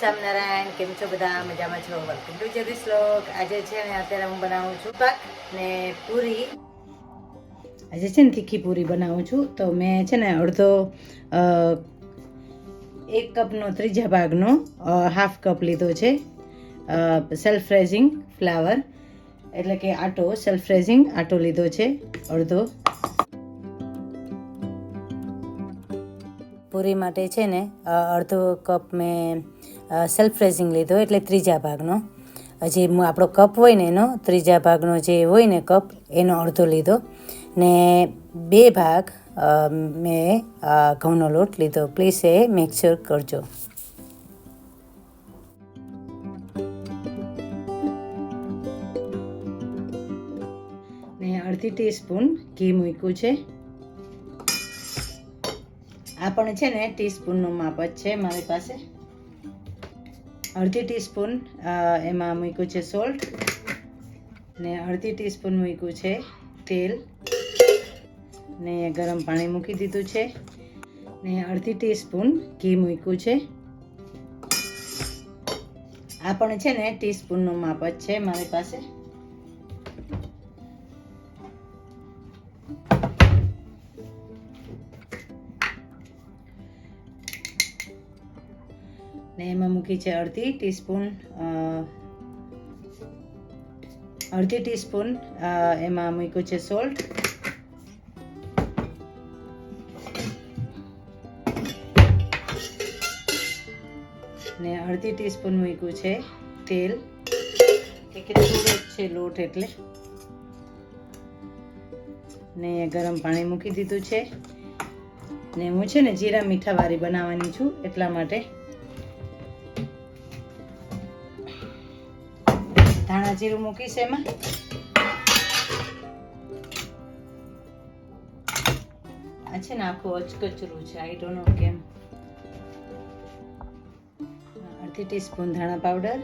સ્વામિનારાયણ કેમ છો બધા? મજામાં છો? વેલકમ ટુ જગદીશ શ્લોક આજે છે ને અત્યારે હું બનાવું છું પાક ને પૂરી. આજે છે ને તીખી પૂરી બનાવું છું. તો મેં છે ને અડધો એક કપનો ત્રીજા ભાગનો હાફ કપ લીધો છે સેલ્ફ રેઝિંગ ફ્લાવર એટલે કે આટો સેલ્ફ રેઝિંગ આટો લીધો છે, અડધો. પૂરી માટે છે ને અડધો કપ મેં સેલ્ફ રેઝિંગ લીધો એટલે ત્રીજા ભાગનો. જે આપણો કપ હોય ને એનો, ત્રીજા ભાગનો જે હોય ને કપ, એનો અડધો લીધો. ને બે ભાગ મેં ઘઉંનો લોટ લીધો. પ્લીઝ એ મિક્સર કરજો. ને અડધી ટીસ્પૂન ઘી મૂક્યું છે. આ પણ છે ને ટીસ્પૂનનું માપ જ છે મારી પાસે. અડધી ટીસ્પૂન એમાં મૂક્યું છે સોલ્ટ ને અડધી ટીસ્પૂન મૂક્યું છે તેલ ને ગરમ પાણી મૂકી દીધું છે ને અડધી ટીસ્પૂન ઘી મૂક્યું છે. આ પણ છે ને ટીસ્પૂનનું માપ જ છે મારી પાસે. ને એમાં મૂકી છે અડધી ટીસ્પૂન અડધી ટીસ્પૂન એમાં મૂક્યું છે સોલ્ટ. ને અડધી ટીસ્પૂન મૂક્યું છે તેલ. કે છે લોટ એટલે. ને ગરમ પાણી મૂકી દીધું છે. ને હું છે ને જીરા મીઠા વાળી બનાવવાની છું એટલા માટે. ધાણા જીરું મૂકીશ એમાં. આ છે ને આખું અચકચરું છે આઈ ડોન્ટ નો કેમ. અડધી ટીસ્પૂન ધાણા પાવડર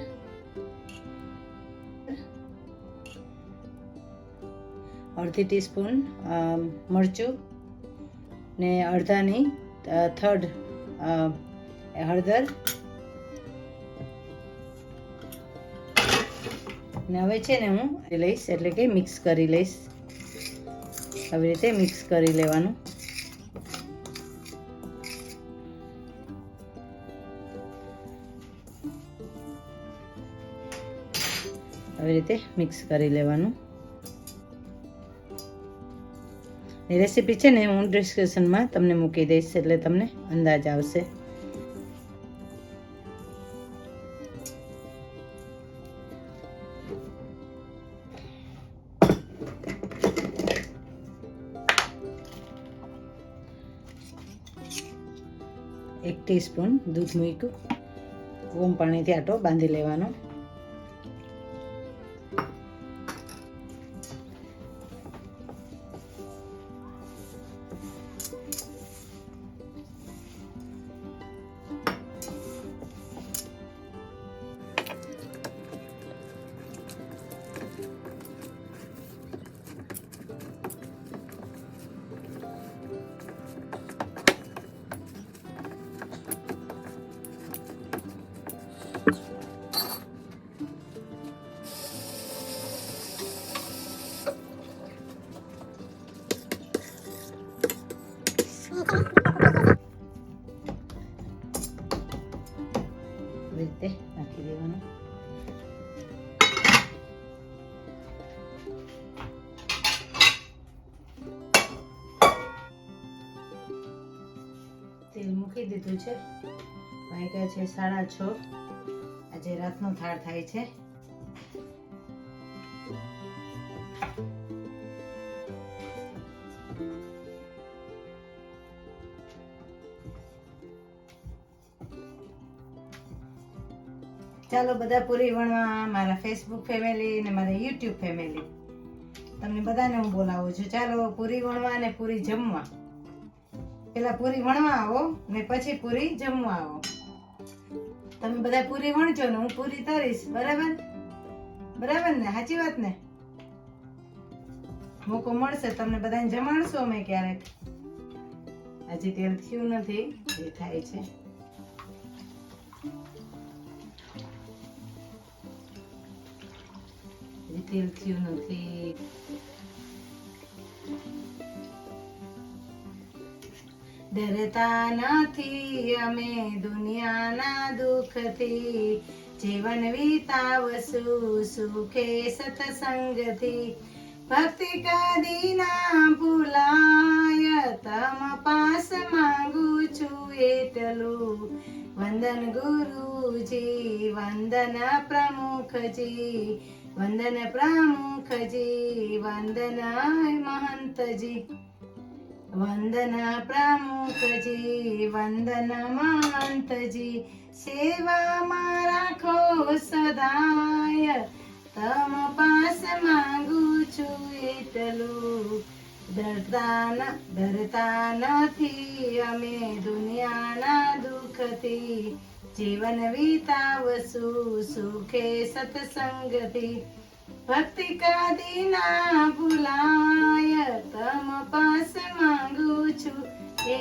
અડધી ટીસ્પૂન મરચું ને અડધાની થર્ડ હળદર. ને હવે છે ને હું એ લઈશ, એટલે કે મિક્સ કરી લઈશ. આવી રીતે મિક્સ કરી લેવાનું. આવી રીતે મિક્સ કરી લેવાનું. એ રેસીપી છે ને હું ડિસ્ક્રિપ્શનમાં તમને મૂકી દઈશ, એટલે તમને અંદાજ આવશે. એક ટીસ્પૂન દૂધ મૂક્યું. ગરમ પાણીથી આટો બાંધી લેવાનો. તેલ મૂકી દીધું છે. વાગ્યા છે સાડા છ. આજે રાતનો થાળ થાય છે. ચાલો બધા પૂરી વણવા, મારા ફેસબુક ફેમિલી ને મારા યુટ્યુબ ફેમિલી તમને બધાને હું બોલાવું છું. ચાલો પૂરી વણવા ને પૂરી જમવા. પેલા પૂરી વણવા આવો ને પછી પૂરી જમવા આવો. તમે બધા પૂરી વણજો ને હું પૂરી તરીશ, બરાબર? બરાબર ને? સાચી વાત ને? મોકો મળશે, તમને બધાને જમાડશો અમે ક્યારેક. હજી તેલ થયું નથી, એ થાય છે. તેલ થયું નથી. ડરતા નથી અમે દુનિયાના દુઃખથી જીવન વિતાવશું, સુખે સત્સંગથી. ભક્તિ કદી ના ભૂલાય, તમ પાસ માંગુ છું એટલું. વંદન ગુરુજી, વંદન પ્રમુખજી વંદન પ્રમુખજી, વંદન મહંતજી. વંદન પ્રમુખજી, વંદન મહંતજી સેવામાં રાખો સદાય. તમ પાસ માંગુ છું એટલું. ડરતા ડરતા નથી અમે દુનિયાના દુઃખથી. જીવન વિતાવશું સુખે સત્સંગથી. ભક્તિ કદી ના ભૂલાય.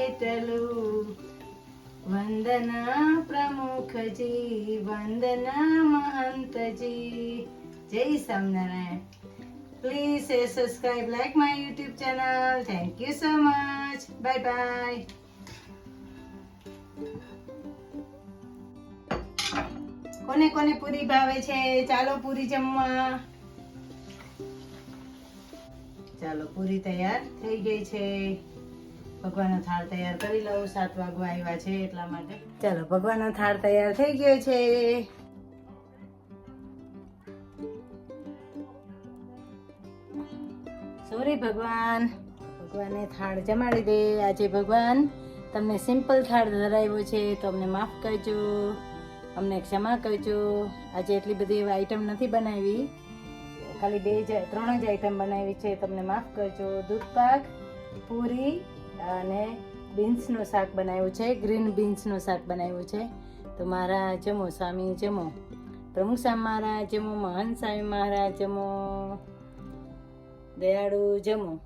એટલું વંદન પ્રમુખજી વંદન મહંતજી. જય Swaminarayan. Please subscribe like my YouTube channel thank you so much bye bye કોને કોને પૂરી ભાવે છે? ચાલો પૂરી જમવા. ચાલો પૂરી તૈયાર થઈ ગઈ છે. ભગવાનનો થાળ તૈયાર કરી લઉં, સાત વાગવા આવ્યા છે એટલા માટે. ચાલો, ભગવાનનો થાળ તૈયાર થઈ ગયો છે. સોરી ભગવાન. ભગવાને થાળ જમાડી દે. આજે ભગવાન તમને સિમ્પલ થાળ ધરાવ્યો છે, તો અમને માફ કરજો. અમને ક્ષમા કરજો. આજે એટલી બધી આઈટમ નથી બનાવી. ખાલી બે જ, ત્રણ જ આઈટમ બનાવી છે, તમને માફ કરજો. દૂધ પાક પૂરી અને બીન્સનું શાક બનાવ્યું છે ગ્રીન બીન્સનું શાક બનાવ્યું છે. તો મારા જમો સ્વામી, જમો પ્રમુખ સ્વામી મહારાજ, જમો મહાન સ્વામી મહારાજ, જમો દયાળુ, જમો